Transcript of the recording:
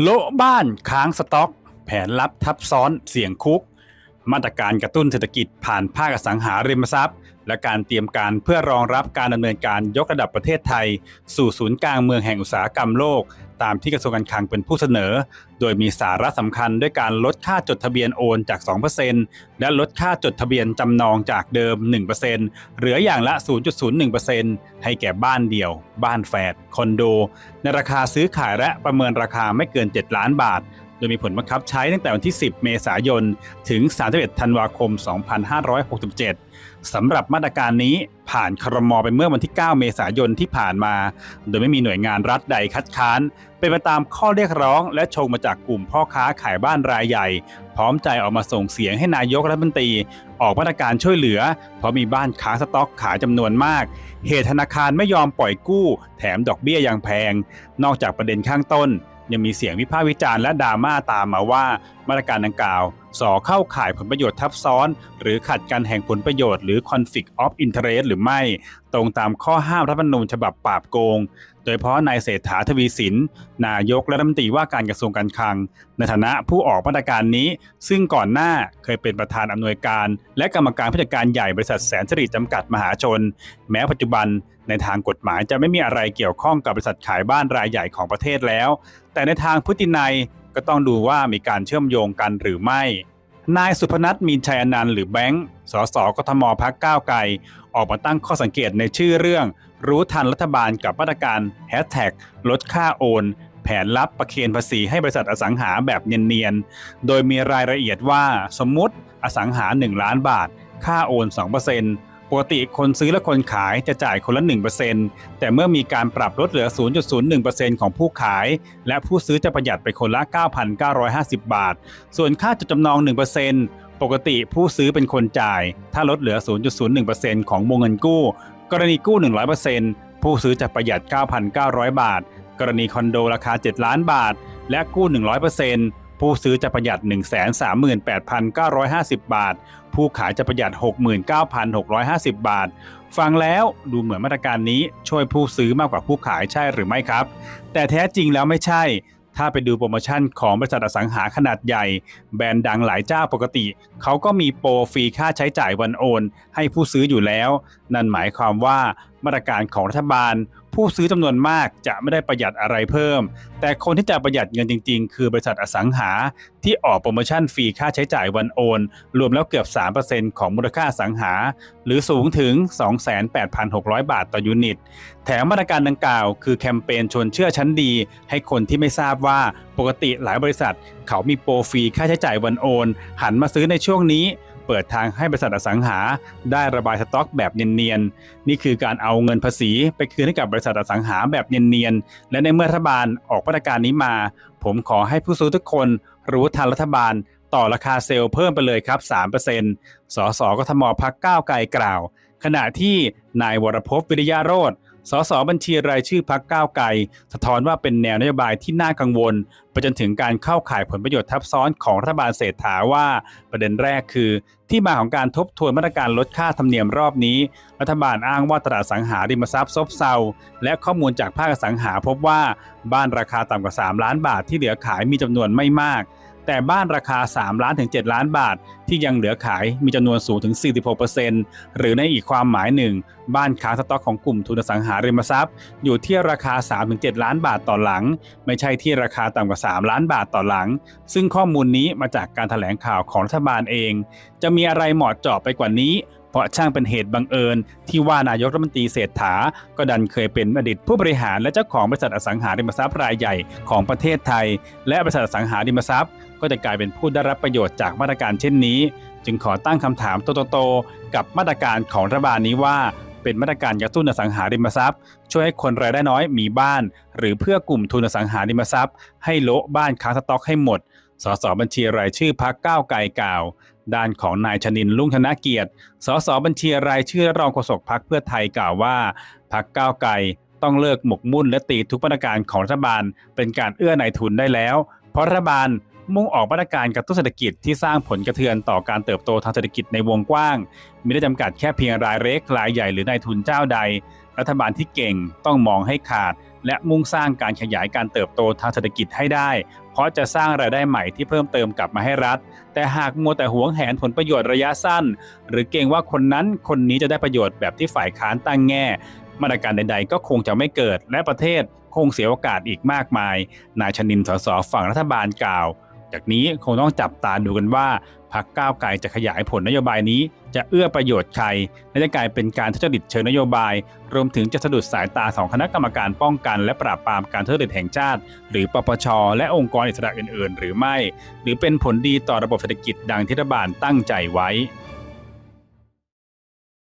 โละบ้านค้างสต็อก แผนลับทับซ้อนเสี่ยงคุก มาตรการกระตุ้นเศรษฐกิจผ่านภาคสังหาริมทรัพย์ และการเตรียมการเพื่อรองรับการดำเนินการยกระดับประเทศไทย สู่ศูนย์กลางเมืองแห่งอุตสาหกรรมโลก ตามที่กระทรวงการคลังเป็นผู้เสนอ โดยมีสาระสำคัญด้วยการลดค่าจดทะเบียนโอนจาก 2%และลดค่าจดทะเบียนจำนองจากเดิม 1%เหลืออย่างละ 0.01%ให้แก่บ้านเดี่ยว บ้านแฝดคอนโด ในราคาซื้อขายและประเมินราคาไม่เกิน 7 ล้านบาท ดยมีผลบังคับใช้ตั้งแต่วันที่ 10 เมษายน ถึง 31 ธันวาคม 2567 สำหรับมาตรการนี้ผ่านครมไปเมื่อวันที่ 9 เมษายนที่ผ่านมา โดยไม่มีหน่วยงานรัฐใดคัดค้าน เป็นไปตามข้อเรียกร้อง และชงมาจากกลุ่มพ่อค้าขายบ้านรายใหญ่ พร้อมใจออกมาส่งเสียงให้นายกรัฐมนตรี ออกมาตรการช่วยเหลือ เพราะมีบ้านค้าสต็อกขายจำนวนมาก เหตุธนาคารไม่ยอมปล่อยกู้ แถมดอกเบี้ยยังแพง นอกจากประเด็นข้างต้น ยังมีเสียงวิพากษ์วิจารณ์และดราม่าตามมาว่ามาตรการดังกล่าวส่อเข้าข่ายผลประโยชน์ทับซ้อน หรือขัดกันแห่งผลประโยชน์หรือ conflict of interest หรือไม่ ตรงตามข้อห้ามรัฐธรรมนูญฉบับปราบโกง โดยเฉพาะนายเศรษฐาทวีสิน นายกและรัฐมนตรีว่าการกระทรวงการคลัง ในฐานะผู้ออกมาตรการนี้ ซึ่งก่อนหน้าเคยเป็นประธานอำนวยการ และกรรมการผู้จัดการใหญ่บริษัทแสนสิริจำกัดมหาชน แม้ปัจจุบันในทางกฎหมายจะไม่มีอะไรเกี่ยวข้องกับบริษัทขายบ้านรายใหญ่ของประเทศแล้ว แต่ในทางพฤตินัยก็ต้องดูว่ามีการเชื่อมโยงกันหรือไม่ นายสุพนัทมีนชัยอนันต์หรือแบงค์ สสกทมพักก้าวไกล ออกมาตั้งข้อสังเกตในชื่อเรื่อง รู้ทันรัฐบาลกับมาตรการแฮชแท็กลดค่าโอน แผนลับประเคนภาษีให้บริษัทอสังหาแบบเนียนๆ โดยมีรายละเอียดว่าสมมุติอสังหา 1 ล้านบาท ค่าโอน2%ปกติคนซื้อและคนขายจะจ่ายคนละ 1%แต่เมื่อมีการปรับลดเหลือ 0.01%ของผู้ขาย และผู้ซื้อจะประหยัดไปคนละ 9,950 บาท ส่วนค่าจดจำนอง 1%ปกติผู้ซื้อเป็นคนจ่าย ถ้าลดเหลือ 0.01%ของวงเงินกู้กรณีกู้ 100%ผู้ซื้อจะประหยัด 9,900 บาท กรณีคอนโดราคา 7 ล้านบาท และกู้ 100%ผู้ซื้อจะประหยัด 138,950 บาท ผู้ขายจะประหยัด 69,650 บาท ฟังแล้วดูเหมือนมาตรการนี้ช่วยผู้ซื้อมากกว่าผู้ขายใช่หรือไม่ครับ แต่แท้จริงแล้วไม่ใช่ ถ้าไปดูโปรโมชั่นของบริษัทอสังหาขนาดใหญ่ แบรนด์ดังหลายเจ้าปกติ เขาก็มีโปรฟรีค่าใช้จ่ายวันโอน ให้ผู้ซื้ออยู่แล้ว นั่นหมายความว่ามาตรการของรัฐบาล ผู้ซื้อจำนวนมากจะไม่ได้ประหยัดอะไรเพิ่ม แต่คนที่จะประหยัดเงินจริง ๆ คือบริษัทอสังหา ที่ออกโปรโมชั่นฟรีค่าใช้จ่ายวันโอน รวมแล้วเกือบ 3%ของมูลค่าสังหา หรือสูงถึง 28,600 บาทต่อยูนิต แถมมาตรการดังกล่าว คือแคมเปญชวนเชื่อชั้นดี ให้คนที่ไม่ทราบว่าปกติหลายบริษัท เขามีโปรฟรีค่าใช้จ่ายวันโอน หันมาซื้อในช่วงนี้ เปิดทางให้บริษัทอสังหา ได้ระบายสต็อกแบบเนียนๆ นี่คือการเอาเงินภาษีไปคืนให้กับบริษัทอสังหาแบบเนียนๆ และในเมื่อรัฐบาลออกมาตรการนี้มา ผมขอให้ผู้ซื้อทุกคนรู้ทันรัฐบาลต่อราคาเซลล์เพิ่มไปเลยครับ 3%สสกทมพักก้าวไกลกล่าว ขณะที่นายวรพพวิริยาโรธ สสบัญชีรายชื่อพักก้าวไกลสะท้อนว่าเป็นแนวนโยบายที่น่ากังวลไปจนถึงการเข้าข่ายผลประโยชน์ทับซ้อนของรัฐบาลเศรษฐาว่าประเด็นแรกคือ ที่มาของการทบทวนมาตรการลดค่าธรรมเนียมรอบนี้ รัฐบาลอ้างว่าตลาดสังหาริมทรัพย์ซบเซาและข้อมูลจากภาคสังหาพบว่าบ้านราคาต่ำกว่า 3 ล้านบาทที่เหลือขายมีจำนวนไม่มาก แต่บ้านราคา 3 ล้านถึง 7 ล้านบาท ที่ยังเหลือขายมีจำนวนสูงถึง 46%หรือในอีกความหมายหนึ่ง บ้านค้างสต็อกของกลุ่มทุนสังหาริมทรัพย์ อยู่ที่ราคา 3-7 ล้านบาทต่อหลัง ไม่ใช่ที่ราคาต่ำกว่า 3 ล้านบาทต่อหลัง ซึ่งข้อมูลนี้มาจากการแถลงข่าวของรัฐบาลเอง จะมีอะไรเหมาะเจาะไปกว่านี้ เพราะช่างเป็นเหตุบังเอิญ ที่ว่านายกรัฐมนตรีเศรษฐา ก็ดันเคยเป็นอดีตผู้บริหารและเจ้าของบริษัทอสังหาริมทรัพย์รายใหญ่ของประเทศไทย และบริษัทอสังหาริมทรัพย์ ก็จะกลายเป็นผู้ได้รับประโยชน์จากมาตรการเช่นนี้ จึงขอตั้งคำถามโตๆกับมาตรการของรัฐบาลนี้ว่าเป็นมาตรการกระตุ้นอสังหาริมทรัพย์ ช่วยให้คนรายได้น้อยมีบ้าน หรือเพื่อกลุ่มทุนอสังหาริมทรัพย์ ให้โละบ้านค้างสต็อกให้หมด สสบัญชีรายชื่อพักก้าวไกลกล่าว ด้านของนายชนินลุ่งธนเกียรติ สสบัญชีรายชื่อและรองโฆษกพักเพื่อไทยกล่าวว่าพักก้าวไกลต้องเลิกหมกมุ่นและตีทุกมาตรการของรัฐบาล เป็นการเอื้อนายทุนได้แล้ว เพราะรัฐบาล มุ่งออกมาตรการกระตุ้นเศรษฐกิจที่สร้างผลกระเทือนต่อการเติบโตทางเศรษฐกิจในวงกว้างไมได้จำกัดแค่เพียงรายเล็กรายใหญ่หรือนายทุนเจ้าใด รัฐบาลที่เก่งต้องมองให้ขาด และมุ่งสร้างการขยายการเติบโตทางเศรษฐกิจให้ได้ เพราะจะสร้างรายได้ใหม่ที่เพิ่มเติมกลับมาให้รัฐ แต่หากมัวแต่หวงแหนผลประโยชน์ระยะสั้น หรือเกรงว่าคนนั้นคนนี้จะได้ประโยชน์แบบที่ฝ่ายค้านตั้งแง่มาตรการใด ๆ ก็คงจะไม่เกิดและประเทศคงเสียโอกาสอีกมากมาย นายชนินสสฝั่งรัฐบาลกล่าว จากนี้คงต้องจับตาดูกันว่าพรรคก้าวไกลจะขยายผลนโยบายนี้ จะเอื้อประโยชน์ใครและจะกลายเป็นการทุจริตเชิงนโยบาย รวมถึงจะสะดุดสายตาของคณะกรรมการป้องกัน และปราบปรามการทุจริตแห่งชาติ หรือปปช และองค์กรอิสระอื่น ๆ หรือไม่ หรือเป็นผลดีต่อระบบเศรษฐกิจดังที่รัฐบาลตั้งใจไว้